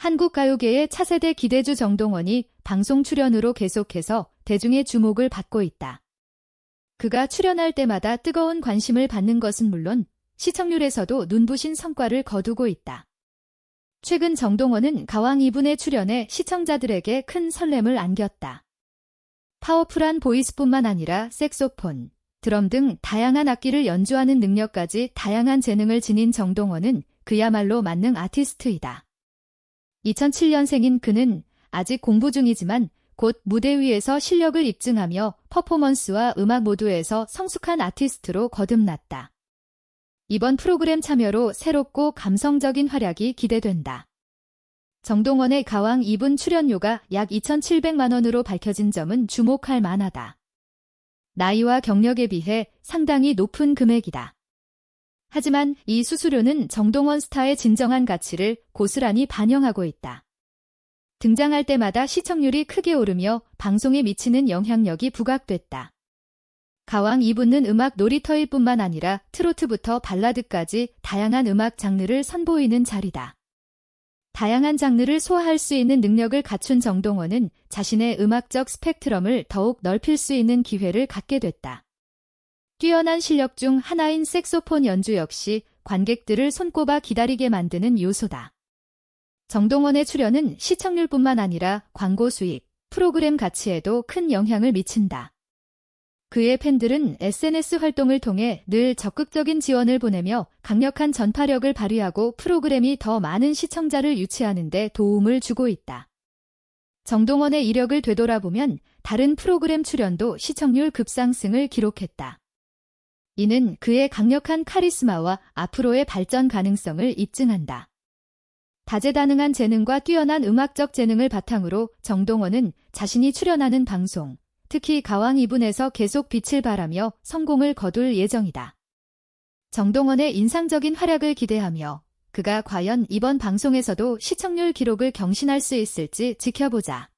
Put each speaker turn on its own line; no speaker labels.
한국 가요계의 차세대 기대주 정동원이 방송 출연으로 계속해서 대중의 주목을 받고 있다. 그가 출연할 때마다 뜨거운 관심을 받는 것은 물론 시청률에서도 눈부신 성과를 거두고 있다. 최근 정동원은 가왕 2분의 출연에 시청자들에게 큰 설렘을 안겼다. 파워풀한 보이스뿐만 아니라 색소폰, 드럼 등 다양한 악기를 연주하는 능력까지 다양한 재능을 지닌 정동원은 그야말로 만능 아티스트이다. 2007년생인 그는 아직 공부 중이지만 곧 무대 위에서 실력을 입증하며 퍼포먼스와 음악 모두에서 성숙한 아티스트로 거듭났다. 이번 프로그램 참여로 새롭고 감성적인 활약이 기대된다. 정동원의 가왕 2분 출연료가 약 2,700만 원으로 밝혀진 점은 주목할 만하다. 나이와 경력에 비해 상당히 높은 금액이다. 하지만 이 수수료는 정동원 스타의 진정한 가치를 고스란히 반영하고 있다. 등장할 때마다 시청률이 크게 오르며 방송에 미치는 영향력이 부각됐다. 가왕 2분은 음악 놀이터일 뿐만 아니라 트로트부터 발라드까지 다양한 음악 장르를 선보이는 자리다. 다양한 장르를 소화할 수 있는 능력을 갖춘 정동원은 자신의 음악적 스펙트럼을 더욱 넓힐 수 있는 기회를 갖게 됐다. 뛰어난 실력 중 하나인 색소폰 연주 역시 관객들을 손꼽아 기다리게 만드는 요소다. 정동원의 출연은 시청률뿐만 아니라 광고 수익, 프로그램 가치에도 큰 영향을 미친다. 그의 팬들은 SNS 활동을 통해 늘 적극적인 지원을 보내며 강력한 전파력을 발휘하고 프로그램이 더 많은 시청자를 유치하는 데 도움을 주고 있다. 정동원의 이력을 되돌아보면 다른 프로그램 출연도 시청률 급상승을 기록했다. 이는 그의 강력한 카리스마와 앞으로의 발전 가능성을 입증한다. 다재다능한 재능과 뛰어난 음악적 재능을 바탕으로 정동원은 자신이 출연하는 방송, 특히 가왕 2분에서 계속 빛을 발하며 성공을 거둘 예정이다. 정동원의 인상적인 활약을 기대하며 그가 과연 이번 방송에서도 시청률 기록을 경신할 수 있을지 지켜보자.